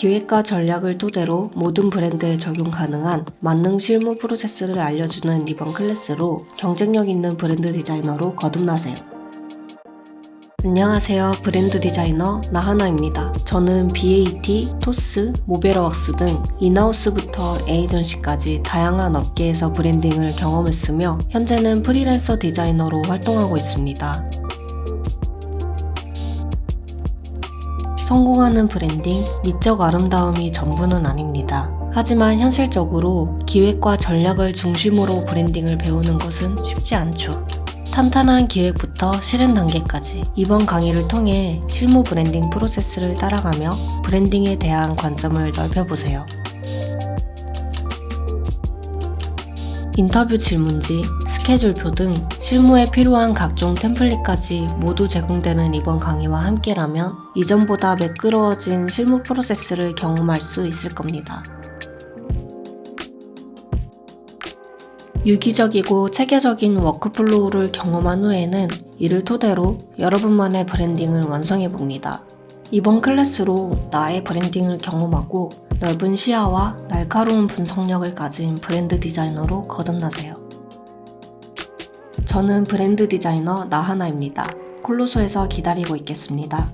기획과 전략을 토대로 모든 브랜드에 적용 가능한 만능 실무 프로세스를 알려주는 이번 클래스로 경쟁력 있는 브랜드 디자이너로 거듭나세요. 안녕하세요. 브랜드 디자이너 나하나입니다. 저는 BAT, 토스, 모베러웍스 등 인하우스부터 에이전시까지 다양한 업계에서 브랜딩을 경험했으며 현재는 프리랜서 디자이너로 활동하고 있습니다. 성공하는 브랜딩, 미적 아름다움이 전부는 아닙니다. 하지만 현실적으로 기획과 전략을 중심으로 브랜딩을 배우는 것은 쉽지 않죠. 탄탄한 기획부터 실행 단계까지 이번 강의를 통해 실무 브랜딩 프로세스를 따라가며 브랜딩에 대한 관점을 넓혀보세요. 인터뷰 질문지, 스케줄표 등 실무에 필요한 각종 템플릿까지 모두 제공되는 이번 강의와 함께라면 이전보다 매끄러워진 실무 프로세스를 경험할 수 있을 겁니다. 유기적이고 체계적인 워크플로우를 경험한 후에는 이를 토대로 여러분만의 브랜딩을 완성해 봅니다. 이번 클래스로 나의 브랜딩을 경험하고 넓은 시야와 날카로운 분석력을 가진 브랜드 디자이너로 거듭나세요. 저는 브랜드 디자이너 나하나입니다. 콜로소에서 기다리고 있겠습니다.